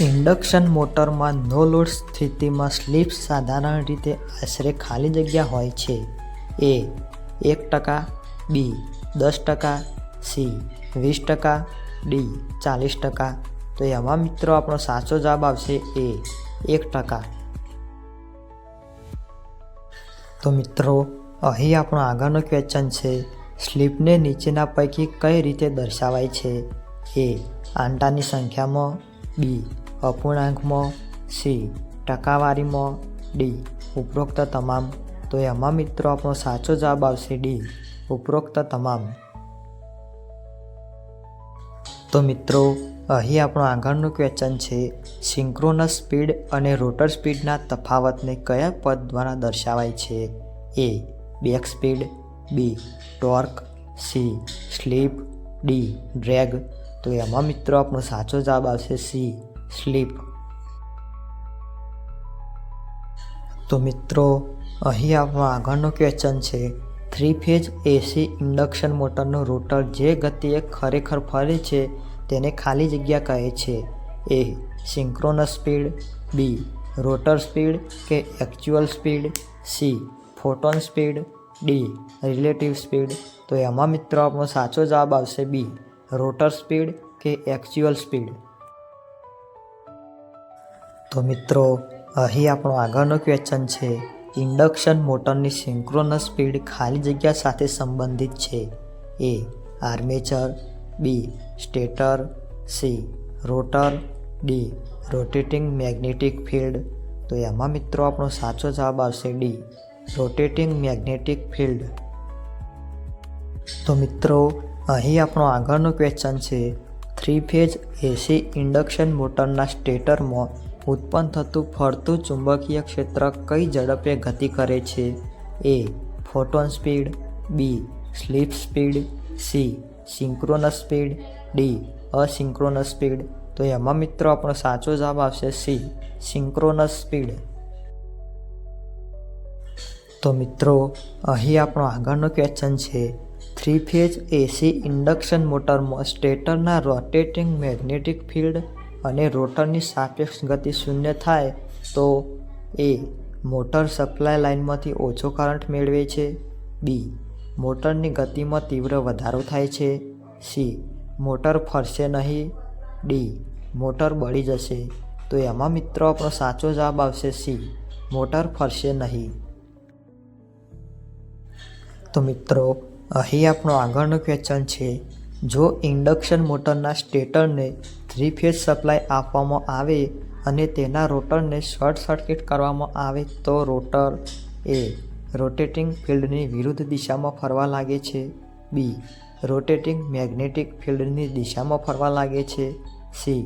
Induction મોટરમાં no load સ્થિતિમાં slip સાધારણ રીતે આશરે ખાલી જગ્યા હોય છે. એ એક ટકા, બી દસ ટકા, સી વીસ ટકા, ડી ચાલીસ ટકા. તો એમાં મિત્રો આપણો સાચો જવાબ આવશે એ એક ટકા. તો મિત્રો, અહીં આપણો આગળનો ક્વેશ્ચન છે, સ્લીપને નીચેના પૈકી કઈ રીતે દર્શાવાય છે? એ. આંટાની સંખ્યામાં, બી અપૂર્ણાંકમાં સી, ટકાવારીમાં ડી, ઉપરોક્ત તમામ. તો એમાં મિત્રો આપણો સાચો જવાબ આવશે ડી, ઉપરોક્ત તમામ. તો મિત્રો, અહીં આપણો આગળનું ક્વેશ્ચન છે સિંક્રોનસ સ્પીડ અને રોટર સ્પીડના તફાવતને કયા પદ દ્વારા દર્શાવાય છે? A back speed B torque C slip D drag તો એમાં મિત્રો આપણો સાચો જવાબ આવશે સી સ્લીપ. તો મિત્રો, અહીં આપણો આગળનો ક્વેશ્ચન છે થ્રી ફેઝ એસી ઇન્ડક્શન મોટરનું રોટર જે ગતિએ ખરેખર ફરે છે, તેને ખાલી જગ્યા કહે છે A synchronous speed B rotor speed કે actual speed C photon speed D relative speed તો એમાં મિત્રો આપણો સાચો જવાબ આવશે બી રોટર સ્પીડ કે એકચ્યુઅલ સ્પીડ તો મિત્રો, અહીં આપણો આગળનો ક્વેશ્ચન છે ઇન્ડક્શન મોટરની સિંક્રોનસ સ્પીડ ખાલી જગ્યા સાથે સંબંધિત છે. A armature B stator C rotor D rotating magnetic field તો એમાં મિત્રો આપણો સાચો જવાબ આવશે ડી રોટેટિંગ મેગ્નેટિક ફિલ્ડ તો મિત્રો, અહીં આપણો આગળનો ક્વેશ્ચન છે થ્રી ફેઝ એસી ઇન્ડક્શન મોટરના સ્ટેટરમાં ઉત્પન્ન થતું ફરતું ચુંબકીય ક્ષેત્ર કઈ ઝડપે ગતિ કરે છે? A, photon speed. B, slip speed. C, synchronous speed. D, asynchronous speed. તો એમાં મિત્રો આપણો સાચો જવાબ આવશે સી, સિંક્રોનસ સ્પીડ. તો મિત્રો, અહીં આપણો આગળનો ક્વેશ્ચન છે. થ્રી ફેઝ એસી ઇન્ડક્શન મોટરમાં સ્ટેટરના રોટેટિંગ મેગ્નેટિક ફિલ્ડ અને રોટરની સાપેક્ષ ગતિ શૂન્ય થાય, તો એ મોટર સપ્લાય લાઇનમાંથી ઓછો કરંટ મેળવે છે. બી, મોટરની ગતિમાં તીવ્ર વધારો થાય છે. સી, મોટર ફરશે નહીં. ડી, મોટર બળી જશે. તો એમાં મિત્રો આપણો સાચો જવાબ આવશે સી, મોટર ફરશે નહીં. તો મિત્રો, અહીં આપણો આગળનો ક્વેશ્ચન છે, જો ઇન્ડક્શન મોટરના સ્ટેટરને થ્રી ફેઝ સપ્લાય આપવામાં આવે અને તેના રોટરને શોર્ટ સર્કિટ કરવામાં આવે તો રોટર એ રોટેટિંગ ફિલ્ડની વિરુદ્ધ દિશામાં ફરવા લાગે છે. બી રોટેટિંગ મેગ્નેટિક ફિલ્ડની દિશામાં ફરવા લાગે છે. સી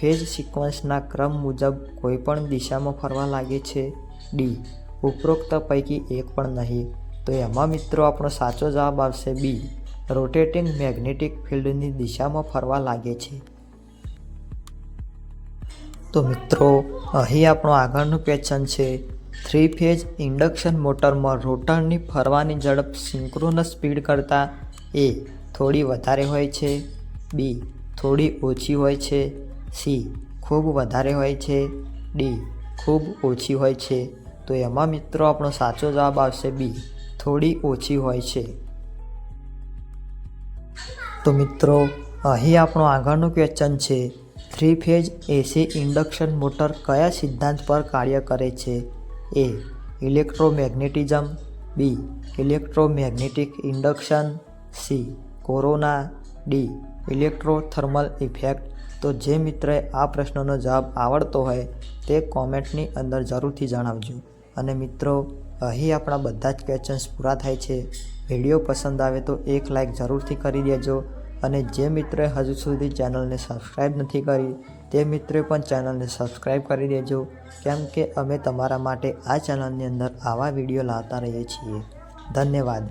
ફેઝ સિક્વન્સના ક્રમ મુજબ કોઈપણ દિશામાં ફરવા લાગે છે. ડી ઉપરોક્ત પૈકી એક પણ નહીં. તો એમાં મિત્રો આપણો સાચો જવાબ આવશે બી રોટેટિંગ મેગ્નેટિક ફિલ્ડની દિશામાં ફરવા લાગે છે. તો મિત્રો, અહીં આપણો આગળનું ક્વેશ્ચન છે. થ્રી ફેઝ ઇન્ડક્શન મોટરમાં રોટરની ફરવાની ઝડપ સિંક્રોનસ સ્પીડ કરતાં એ થોડી વધારે હોય છે બી થોડી ઓછી હોય છે સી ખૂબ વધારે હોય છે ડી ખૂબ ઓછી હોય છે. તો એમાં મિત્રો આપણો સાચો જવાબ આવશે બી થોડી ઓછી હોય છે. તો મિત્રો, અહીં આપણો આગળનું ક્વેશ્ચન છે. Three phase AC induction motor કયા સિદ્ધાંત પર કાર્ય કરે છે? A, electromagnetism. B, electromagnetic induction. C, corona. D, electrothermal effect. તો જે મિત્રએ આ પ્રશ્નનો જવાબ આવડતો હોય તે કોમેન્ટની અંદર જરૂરથી જણાવજો. અને મિત્રો, અહીં આપણા બધા જ ક્વેશ્ચન્સ પૂરા થાય છે. વીડિયો પસંદ આવે તો એક લાઇક જરૂરથી કરી દેજો. અને જે મિત્રોએ હજુ સુધી ચેનલને સબસ્ક્રાઈબ નથી કરી, તે મિત્રોએ પણ ચેનલને સબસ્ક્રાઈબ કરી દેજો. કેમ કે અમે તમારા માટે આ ચેનલની અંદર આવા વીડિયો લાવતા રહીએ છીએ. ધન્યવાદ.